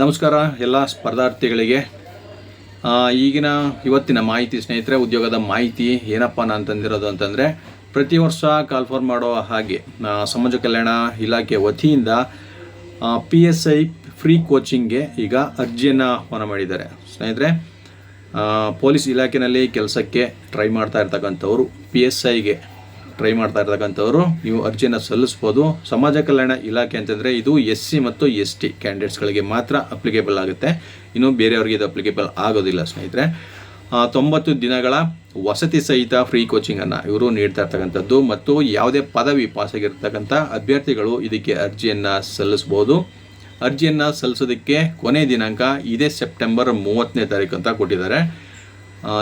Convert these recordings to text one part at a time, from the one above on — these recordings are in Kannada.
ನಮಸ್ಕಾರ, ಎಲ್ಲ ಸ್ಪರ್ಧಾರ್ಥಿಗಳಿಗೆ. ಈಗಿನ ಇವತ್ತಿನ ಮಾಹಿತಿ ಸ್ನೇಹಿತರೆ, ಉದ್ಯೋಗದ ಮಾಹಿತಿ ಏನಪ್ಪ ನಾನು ತಂದಿರೋದು ಅಂತಂದರೆ, ಪ್ರತಿ ವರ್ಷ ಕಾಲ್ಫಾರ್ ಮಾಡೋ ಹಾಗೆ ಸಮಾಜ ಕಲ್ಯಾಣ ಇಲಾಖೆ ವತಿಯಿಂದ ಪಿ ಎಸ್ ಐ ಫ್ರೀ ಕೋಚಿಂಗ್ಗೆ ಈಗ ಅರ್ಜಿಯನ್ನು ಆಹ್ವಾನ ಮಾಡಿದ್ದಾರೆ. ಸ್ನೇಹಿತರೆ ಪೊಲೀಸ್ ಇಲಾಖೆಯಲ್ಲಿ ಕೆಲಸಕ್ಕೆ ಟ್ರೈ ಮಾಡ್ತಾ ಇರ್ತಕ್ಕಂಥವ್ರು ಪಿ ಎಸ್ ಐಗೆ ಟ್ರೈ ಮಾಡ್ತಾ ಇರ್ತಕ್ಕಂಥವ್ರು, ನೀವು ಅರ್ಜಿಯನ್ನು ಸಲ್ಲಿಸ್ಬೋದು. ಸಮಾಜ ಕಲ್ಯಾಣ ಇಲಾಖೆ ಅಂತಂದರೆ ಇದು ಎಸ್ ಸಿ ಮತ್ತು ಎಸ್ ಟಿ ಕ್ಯಾಂಡಿಡೇಟ್ಸ್ಗಳಿಗೆ ಮಾತ್ರ ಅಪ್ಲಿಕೇಬಲ್ ಆಗುತ್ತೆ. ಇನ್ನು ಬೇರೆಯವ್ರಿಗೆ ಇದು ಅಪ್ಲಿಕೇಬಲ್ ಆಗೋದಿಲ್ಲ ಸ್ನೇಹಿತರೆ. ತೊಂಬತ್ತು ದಿನಗಳ ವಸತಿ ಸಹಿತ ಫ್ರೀ ಕೋಚಿಂಗನ್ನು ಇವರು ನೀಡ್ತಾ ಇರ್ತಕ್ಕಂಥದ್ದು ಮತ್ತು ಯಾವುದೇ ಪದವಿ ಪಾಸಾಗಿರ್ತಕ್ಕಂಥ ಅಭ್ಯರ್ಥಿಗಳು ಇದಕ್ಕೆ ಅರ್ಜಿಯನ್ನು ಸಲ್ಲಿಸ್ಬೋದು. ಅರ್ಜಿಯನ್ನು ಸಲ್ಲಿಸೋದಕ್ಕೆ ಕೊನೆ ದಿನಾಂಕ ಇದೇ ಸೆಪ್ಟೆಂಬರ್ ಮೂವತ್ತನೇ ತಾರೀಕು ಅಂತ ಕೊಟ್ಟಿದ್ದಾರೆ.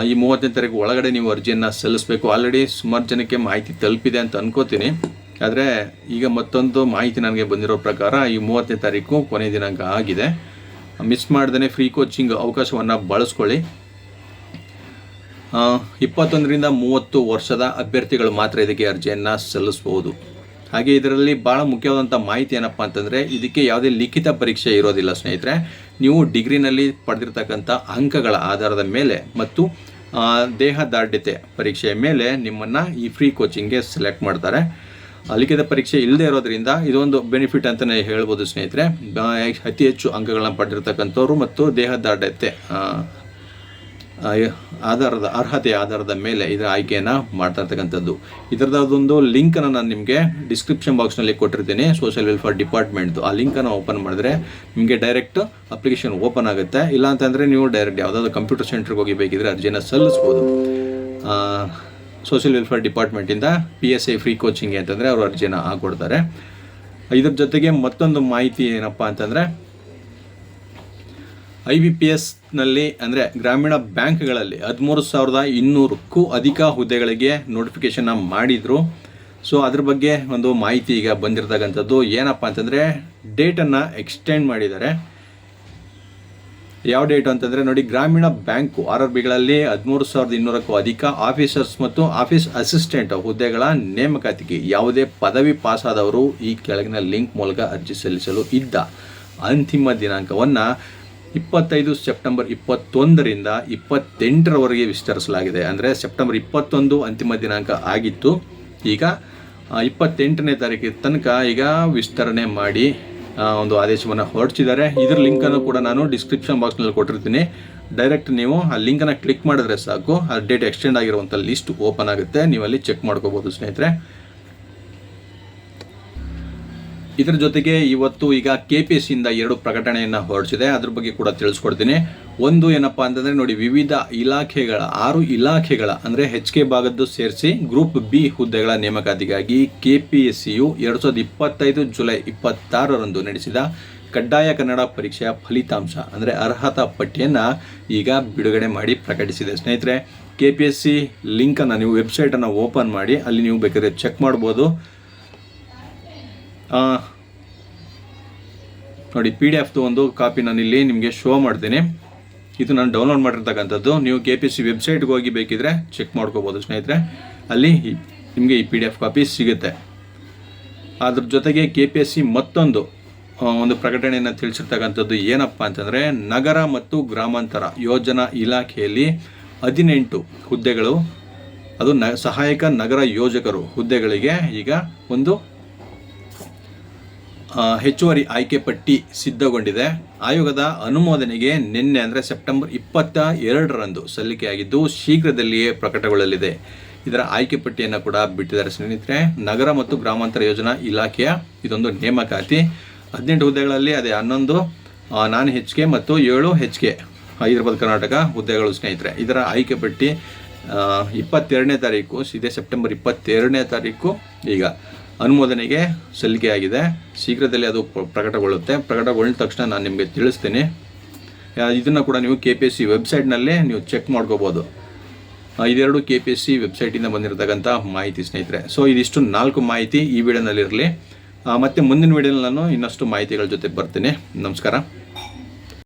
ಈ ಮೂವತ್ತನೇ ತಾರೀಕು ಒಳಗಡೆ ನೀವು ಅರ್ಜಿಯನ್ನು ಸಲ್ಲಿಸಬೇಕು. ಆಲ್ರೆಡಿ ಸುಮಾರು ಜನಕ್ಕೆ ಮಾಹಿತಿ ತಲುಪಿದೆ ಅಂತ ಅನ್ಕೋತೀನಿ. ಆದರೆ ಈಗ ಮತ್ತೊಂದು ಮಾಹಿತಿ ನನಗೆ ಬಂದಿರೋ ಪ್ರಕಾರ ಈ ಮೂವತ್ತನೇ ತಾರೀಕು ಕೊನೆ ದಿನಾಂಕ ಆಗಿದೆ. ಮಿಸ್ ಮಾಡ್ದೇ ಫ್ರೀ ಕೋಚಿಂಗ್ ಅವಕಾಶವನ್ನು ಬಳಸ್ಕೊಳ್ಳಿ. ಇಪ್ಪತ್ತೊಂದರಿಂದ ಮೂವತ್ತು ವರ್ಷದ ಅಭ್ಯರ್ಥಿಗಳು ಮಾತ್ರ ಇದಕ್ಕೆ ಅರ್ಜಿಯನ್ನು ಸಲ್ಲಿಸ್ಬೋದು. ಹಾಗೆ ಇದರಲ್ಲಿ ಭಾಳ ಮುಖ್ಯವಾದಂಥ ಮಾಹಿತಿ ಏನಪ್ಪ ಅಂತಂದರೆ, ಇದಕ್ಕೆ ಯಾವುದೇ ಲಿಖಿತ ಪರೀಕ್ಷೆ ಇರೋದಿಲ್ಲ ಸ್ನೇಹಿತರೆ. ನೀವು ಡಿಗ್ರಿನಲ್ಲಿ ಪಡೆದಿರ್ತಕ್ಕಂಥ ಅಂಕಗಳ ಆಧಾರದ ಮೇಲೆ ಮತ್ತು ದೇಹ ದಾರ್ಢ್ಯತೆ ಪರೀಕ್ಷೆಯ ಮೇಲೆ ನಿಮ್ಮನ್ನು ಈ ಫ್ರೀ ಕೋಚಿಂಗ್ಗೆ ಸೆಲೆಕ್ಟ್ ಮಾಡ್ತಾರೆ. ಲಿಖಿತ ಪರೀಕ್ಷೆ ಇಲ್ಲದೆ ಇರೋದ್ರಿಂದ ಇದೊಂದು ಬೆನಿಫಿಟ್ ಅಂತಲೇ ಹೇಳ್ಬೋದು ಸ್ನೇಹಿತರೆ. ಅತಿ ಹೆಚ್ಚು ಅಂಕಗಳನ್ನು ಪಡೆದಿರ್ತಕ್ಕಂಥವ್ರು ಮತ್ತು ದೇಹ ದಾರ್ಢ್ಯತೆ ಆಧಾರದ, ಅರ್ಹತೆಯ ಆಧಾರದ ಮೇಲೆ ಇದರ ಆಯ್ಕೆಯನ್ನು ಮಾಡ್ತಾ ಇರ್ತಕ್ಕಂಥದ್ದು. ಇದರದೊಂದು ಲಿಂಕನ್ನು ನಾನು ನಿಮಗೆ ಡಿಸ್ಕ್ರಿಪ್ಷನ್ ಬಾಕ್ಸ್ನಲ್ಲಿ ಕೊಟ್ಟಿರ್ತೀನಿ ಸೋಷಿಯಲ್ ವೆಲ್ಫೇರ್ ಡಿಪಾರ್ಟ್ಮೆಂಟ್ದು ಆ ಲಿಂಕನ್ನು ಓಪನ್ ಮಾಡಿದ್ರೆ ನಿಮಗೆ ಡೈರೆಕ್ಟ್ ಅಪ್ಲಿಕೇಶನ್ ಓಪನ್ ಆಗುತ್ತೆ. ಇಲ್ಲ ಅಂತಂದರೆ ನೀವು ಡೈರೆಕ್ಟ್ ಯಾವುದಾದ್ರು ಕಂಪ್ಯೂಟರ್ ಸೆಂಟ್ರಿಗೆ ಹೋಗಿ ಬೇಕಿದ್ರೆ ಅರ್ಜಿನ ಸಲ್ಲಿಸ್ಬೋದು. Social welfare ಡಿಪಾರ್ಟ್ಮೆಂಟಿಂದ P S I free coaching ಅಂತಂದರೆ ಅವರು ಅರ್ಜಿನ ಹಾಕ್ಕೊಡ್ತಾರೆ ಇದ್ರ ಜೊತೆಗೆ ಮತ್ತೊಂದು ಮಾಹಿತಿ ಏನಪ್ಪ ಅಂತಂದರೆ ಐ ಬಿ ಪಿ ಎಸ್ನಲ್ಲಿ ಅಂದರೆ ಗ್ರಾಮೀಣ ಬ್ಯಾಂಕ್ಗಳಲ್ಲಿ ಹದಿಮೂರು ಸಾವಿರದ ಇನ್ನೂರಕ್ಕೂ ಅಧಿಕ ಹುದ್ದೆಗಳಿಗೆ ನೋಟಿಫಿಕೇಷನ್ನ ಮಾಡಿದರು. ಸೊ ಅದ್ರ ಬಗ್ಗೆ ಒಂದು ಮಾಹಿತಿ ಈಗ ಬಂದಿರತಕ್ಕಂಥದ್ದು ಏನಪ್ಪ ಅಂತಂದರೆ ಡೇಟನ್ನು ಎಕ್ಸ್ಟೆಂಡ್ ಮಾಡಿದ್ದಾರೆ. ಯಾವ ಡೇಟ್ ಅಂತಂದರೆ ನೋಡಿ, ಗ್ರಾಮೀಣ ಬ್ಯಾಂಕು ಆರ್ ಆರ್ ಬಿಗಳಲ್ಲಿ ಹದಿಮೂರು ಸಾವಿರದ ಇನ್ನೂರಕ್ಕೂ ಅಧಿಕ ಆಫೀಸರ್ಸ್ ಮತ್ತು ಆಫೀಸ್ ಅಸಿಸ್ಟೆಂಟ್ ಹುದ್ದೆಗಳ ನೇಮಕಾತಿಗೆ ಯಾವುದೇ ಪದವಿ ಪಾಸಾದವರು ಈ ಕೆಳಗಿನ ಲಿಂಕ್ ಮೂಲಕ ಅರ್ಜಿ ಸಲ್ಲಿಸಲು ಇದ್ದ ಅಂತಿಮ ದಿನಾಂಕವನ್ನು ಇಪ್ಪತ್ತೈದು ಸೆಪ್ಟೆಂಬರ್ ಇಪ್ಪತ್ತೊಂದರಿಂದ ಇಪ್ಪತ್ತೆಂಟರವರೆಗೆ ವಿಸ್ತರಿಸಲಾಗಿದೆ. ಅಂದರೆ ಸೆಪ್ಟೆಂಬರ್ ಇಪ್ಪತ್ತೊಂದು ಅಂತಿಮ ದಿನಾಂಕ ಆಗಿತ್ತು. ಈಗ ಇಪ್ಪತ್ತೆಂಟನೇ ತಾರೀಕಿನ ತನಕ ಈಗ ವಿಸ್ತರಣೆ ಮಾಡಿ ಒಂದು ಆದೇಶವನ್ನು ಹೊರಡಿಸಿದ್ದಾರೆ. ಇದರ ಲಿಂಕನ್ನು ಕೂಡ ನಾನು ಡಿಸ್ಕ್ರಿಪ್ಷನ್ ಬಾಕ್ಸ್ನಲ್ಲಿ ಕೊಟ್ಟಿರ್ತೀನಿ. ಡೈರೆಕ್ಟ್ ನೀವು ಆ ಲಿಂಕನ್ನು ಕ್ಲಿಕ್ ಮಾಡಿದ್ರೆ ಸಾಕು. ಆ ಡೇಟ್ ಎಕ್ಸ್ಟೆಂಡ್ ಆಗಿರುವಂಥ ಲಿಸ್ಟ್ ಓಪನ್ ಆಗುತ್ತೆ. ನೀವು ಅಲ್ಲಿ ಚೆಕ್ ಮಾಡ್ಕೋಬೋದು ಸ್ನೇಹಿತರೆ. ಇದರ ಜೊತೆಗೆ ಇವತ್ತು ಈಗ ಕೆ ಪಿ ಎಸ್ ಇಂದ ಎರಡು ಪ್ರಕಟಣೆಯನ್ನು ಹೊರಡಿಸಿದೆ. ಅದ್ರ ಬಗ್ಗೆ ಕೂಡ ತಿಳಿಸ್ಕೊಡ್ತೀನಿ. ಒಂದು ಏನಪ್ಪಾ ಅಂತಂದರೆ ನೋಡಿ, ವಿವಿಧ ಇಲಾಖೆಗಳ, ಆರು ಇಲಾಖೆಗಳ ಅಂದರೆ ಹೆಚ್ ಕೆ ಭಾಗದ್ದು ಸೇರಿಸಿ ಗ್ರೂಪ್ ಬಿ ಹುದ್ದೆಗಳ ನೇಮಕಾತಿಗಾಗಿ ಕೆ ಪಿ ಎಸ್ ಸಿಯು ಎರಡು ಸಾವಿರದ ಇಪ್ಪತ್ತೈದು ಜುಲೈ ಇಪ್ಪತ್ತಾರರಂದು ನಡೆಸಿದ ಕಡ್ಡಾಯ ಕನ್ನಡ ಪರೀಕ್ಷೆಯ ಫಲಿತಾಂಶ ಅಂದರೆ ಅರ್ಹತಾ ಪಟ್ಟಿಯನ್ನು ಈಗ ಬಿಡುಗಡೆ ಮಾಡಿ ಪ್ರಕಟಿಸಿದೆ. ಸ್ನೇಹಿತರೆ ಕೆ ಪಿ ಎಸ್ ಸಿ ಲಿಂಕನ್ನು ನೀವು ವೆಬ್ಸೈಟನ್ನು ಓಪನ್ ಮಾಡಿ, ಅಲ್ಲಿ ನೀವು ಬೇಕಾದ್ರೆ ಚೆಕ್ ಮಾಡ್ಬೋದು. ನೋಡಿ ಪಿ ಡಿ ಎಫ್ದು ಒಂದು ಕಾಪಿ ನಾನು ನಿಮಗೆ ಶೋ ಮಾಡ್ತೀನಿ. ಇದು ನಾನು ಡೌನ್ಲೋಡ್ ಮಾಡಿರ್ತಕ್ಕಂಥದ್ದು. ನೀವು ಕೆ ಪಿ ಸಿ ವೆಬ್ಸೈಟ್ಗೆ ಹೋಗಿ ಬೇಕಿದ್ರೆ ಚೆಕ್ ಮಾಡ್ಕೋಬೋದು ಸ್ನೇಹಿತರೆ. ಅಲ್ಲಿ ನಿಮಗೆ ಈ ಪಿ ಡಿ ಎಫ್ ಕಾಪಿ ಸಿಗುತ್ತೆ. ಅದ್ರ ಜೊತೆಗೆ ಕೆ ಪಿ ಎಸ್ ಸಿ ಮತ್ತೊಂದು ಒಂದು ಪ್ರಕಟಣೆಯನ್ನು ತಿಳಿಸಿರ್ತಕ್ಕಂಥದ್ದು ಏನಪ್ಪ ಅಂತಂದರೆ, ನಗರ ಮತ್ತು ಗ್ರಾಮಾಂತರ ಯೋಜನಾ ಇಲಾಖೆಯಲ್ಲಿ ಹದಿನೆಂಟು ಹುದ್ದೆಗಳು, ಅದು ನ, ಸಹಾಯಕ ನಗರ ಯೋಜಕರು ಹುದ್ದೆಗಳಿಗೆ ಈಗ ಒಂದು ಹೆಚ್ಚುವರಿ ಆಯ್ಕೆ ಪಟ್ಟಿ ಸಿದ್ಧಗೊಂಡಿದೆ. ಆಯೋಗದ ಅನುಮೋದನೆಗೆ ನಿನ್ನೆ ಅಂದರೆ ಸೆಪ್ಟೆಂಬರ್ ಇಪ್ಪತ್ತ ಎರಡರಂದು ಸಲ್ಲಿಕೆಯಾಗಿದ್ದು ಶೀಘ್ರದಲ್ಲಿಯೇ ಪ್ರಕಟಗೊಳ್ಳಲಿದೆ. ಇದರ ಆಯ್ಕೆ ಪಟ್ಟಿಯನ್ನು ಕೂಡ ಬಿಟ್ಟಿದ್ದಾರೆ ಸ್ನೇಹಿತರೆ. ನಗರ ಮತ್ತು ಗ್ರಾಮಾಂತರ ಯೋಜನಾ ಇಲಾಖೆಯ ಇದೊಂದು ನೇಮಕಾತಿ. ಹದಿನೆಂಟು ಹುದ್ದೆಗಳಲ್ಲಿ ಅದೇ ಹನ್ನೊಂದು ನಾನ್ ಹೆಚ್ ಕೆ ಮತ್ತು ಏಳು ಹೆಚ್ ಕೆ ಹೈದರಾಬಾದ್, ಕರ್ನಾಟಕ ಹುದ್ದೆಗಳು ಸ್ನೇಹಿತರೆ. ಇದರ ಆಯ್ಕೆ ಪಟ್ಟಿ ಇಪ್ಪತ್ತೆರಡನೇ ತಾರೀಕು, ಇದೇ ಸೆಪ್ಟೆಂಬರ್ ಇಪ್ಪತ್ತೆರಡನೇ ತಾರೀಕು ಈಗ. ಅನುಮೋದನೆಗೆ ಸಲ್ಲಿಕೆಯಾಗಿದೆ ಶೀಘ್ರದಲ್ಲೇ ಅದು ಪ್ರಕಟಗೊಳ್ಳುತ್ತೆ. ಪ್ರಕಟಗೊಂಡ ತಕ್ಷಣ ನಾನು ನಿಮಗೆ ತಿಳಿಸ್ತೀನಿ. ಇದನ್ನು ಕೂಡ ನೀವು ಕೆ ಪಿ ಎಸ್ ಸಿ ವೆಬ್ಸೈಟ್ನಲ್ಲೇ ನೀವು ಚೆಕ್ ಮಾಡ್ಕೋಬೋದು. ಇದೆರಡು ಕೆ ಪಿ ಎಸ್ ಸಿ ವೆಬ್ಸೈಟಿಂದ ಬಂದಿರತಕ್ಕಂಥ ಮಾಹಿತಿ ಸ್ನೇಹಿತರೆ. ಸೊ ಇದಿಷ್ಟು ನಾಲ್ಕು ಮಾಹಿತಿ ಈ ವಿಡಿಯೋನಲ್ಲಿರಲಿ ಮತ್ತು ಮುಂದಿನ ವಿಡಿಯೋನಲ್ಲಿ ನಾನು ಇನ್ನಷ್ಟು ಮಾಹಿತಿಗಳ ಜೊತೆ ಬರ್ತೀನಿ. ನಮಸ್ಕಾರ.